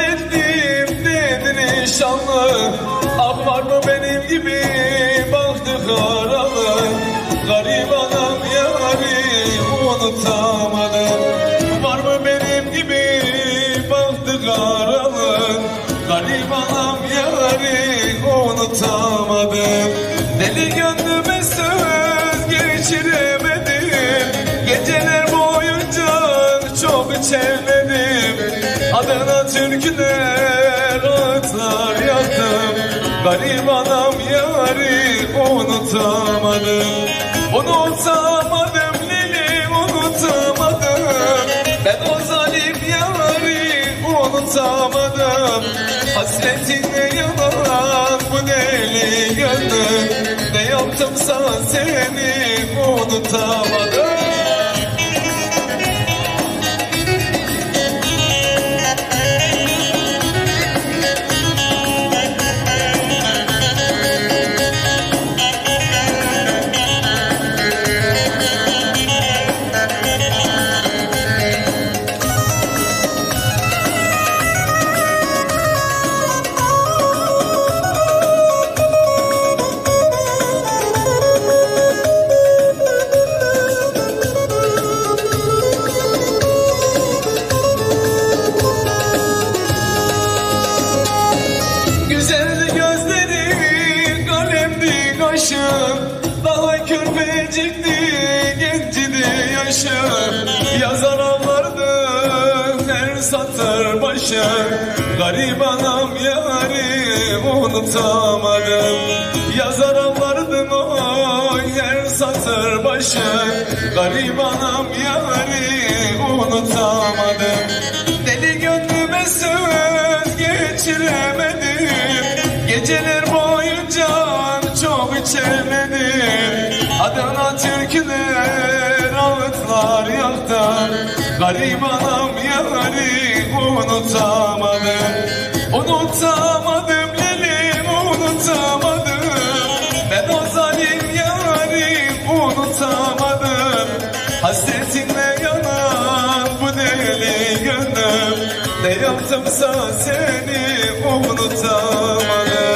ettim dedi nişanlı Ah var mı benim gibi baktı karalı. Garip adam yari unutamadım. Var mı benim gibi baktı karalı. Garip adam yari unutamadım. Deli gönlüme söz geçiremedim. Geceler boyunca çok içemedim. Adana türküler ağıtlar yaktım. Garip anam yari unutamadım. Unutamadım Lili unutamadım. Ben o zalim yari unutamadım. Hasretinle yanan bu deli gönlüm Ne yaptımsa seni unutamadım Körpecikti, gencidi yaşım Yazar ağlardı her satır başı Garip anam yarim unutamadım Yazar ağlardın oy her satır başı Garip anam yarim unutamadım Deli gönlüme söz geçiremedim. Geceler boyunca çok içerledim Adana türküler ağıtlar yaktım Garip anam yari unutamadım. Unutamadım lelim unutamadım. Ben o zalim yarim unutamadım. Hasretinle yanan bu deli gönlüm. Ne yaptımsa seni unutamadım